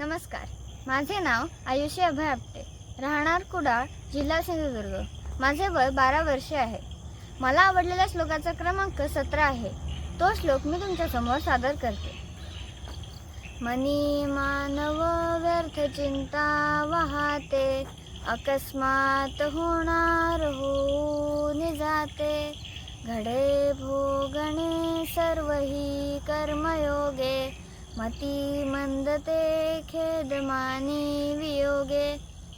नमस्कार. माझे नाव आयुषी अभय आपटे. राहणार कुडाळ जिल्हा सिंधुदुर्ग. माझे वय बारा वर्षे आहे. मला आवडलेल्या श्लोकाचा क्रमांक सतरा आहे. तो श्लोक मी तुमच्यासमोर सादर करते. मनी मानव व्यर्थ चिंता वाहते अकस्मात होणार होऊन जाते. घडे भोगणे सर्व ही कर्मयोगे मती मंदते खेदमानी वियोगे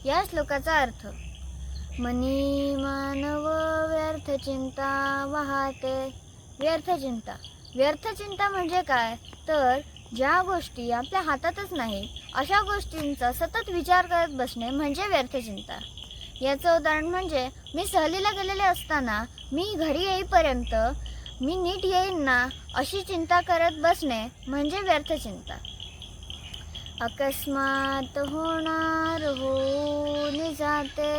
या श्लोकाचा अर्थ मनी मानव व्यर्थ चिंता वाहते. व्यर्थ चिंता. व्यर्थ चिंता म्हणजे काय? तर ज्या गोष्टी आपल्या हातातच नाही अशा गोष्टींचा सतत विचार करत बसणे म्हणजे व्यर्थ चिंता. याचं उदाहरण म्हणजे मी सहलीला गेलेले असताना मी घरी येईपर्यंत मी नीट येईन ना अशी चिंता करत बसणे म्हणजे व्यर्थ चिंता. अकस्मात होणार होऊन जाते.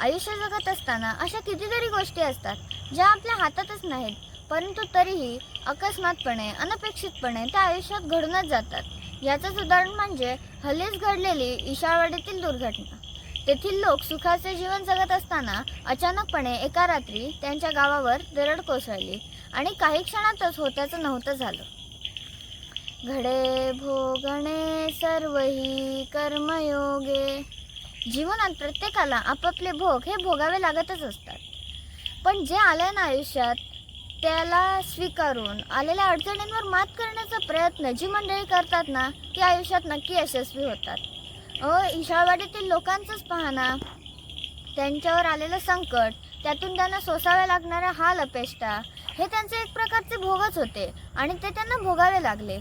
आयुष्य जगत असताना अशा कितीतरी गोष्टी असतात ज्या आपल्या हातातच नाहीत परंतु तरीही अकस्मातपणे अनपेक्षितपणे त्या आयुष्यात घडूनच जातात. याचंच उदाहरण म्हणजे हल्लीच घडलेली ईशावाडीतील दुर्घटना. तेथील लोक सुखाचे जीवन जगत असताना अचानकपणे एका रात्री त्यांच्या गावावर दरड कोसळली आणि काही क्षणातच होत्याचं नव्हतं झालं. घडे भोगणे सर्व ही कर्मयोगे. जीवनात प्रत्येकाला आपापले भोग हे भोगावे लागतच असतात. पण जे आलं ना आयुष्यात त्याला स्वीकारून आलेल्या अडचणींवर मात करण्याचा प्रयत्न जी मंडळी करतात ना ती आयुष्यात नक्की यशस्वी होतात. अ ईशावाडीतील लोकांचंच पाहना. त्यांच्यावर आलेलं संकट त्यातून त्यांना सोसावे लागणाऱ्या हाल अपेष्टा हे त्यांचे एक प्रकारचे भोगच होते आणि ते त्यांना भोगावे लागले.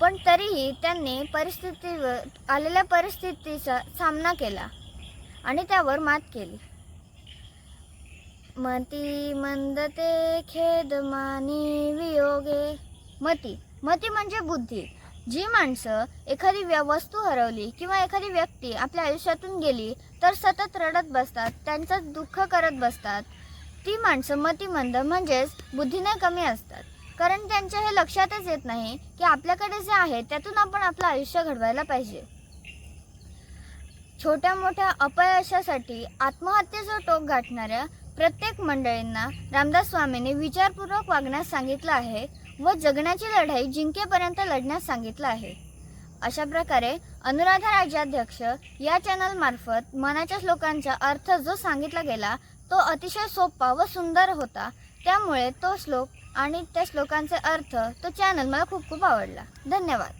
पण तरीही त्यांनी परिस्थितीवर आलेल्या परिस्थितीचा सामना केला आणि त्यावर मात केली. मती मंदते खेदमानी वियोगे. मती मती म्हणजे बुद्धी. जी माणसं एखादी वस्तू हरवली किंवा एखादी व्यक्ती आपल्या आयुष्यातून गेली तर सतत रडत बसतात त्यांचं दुःख करत बसतात. ती माणसं मतिमंद म्हणजेच बुद्धीने कमी असतात. कारण त्यांच्या हे लक्षातच येत नाही की आपल्याकडे जे आहे त्यातून आपण आपलं आयुष्य घडवायला पाहिजे. छोट्या मोठ्या अपयशासाठी आत्महत्येचं टोक गाठणाऱ्या प्रत्येक मंडळींना रामदास स्वामींनी विचारपूर्वक वागण्यास सांगितलं आहे व जगण्याची लढाई जिंकेपर्यंत लढण्यास सांगितलं आहे. अशा प्रकारे अनुराधा राज्याध्यक्ष या चॅनलमार्फत मनाच्या श्लोकांचा अर्थ जो सांगितला गेला तो अतिशय सोपा व सुंदर होता. त्यामुळे तो श्लोक आणि त्या श्लोकांचे अर्थ तो चॅनल मला खूप खूप आवडला. धन्यवाद.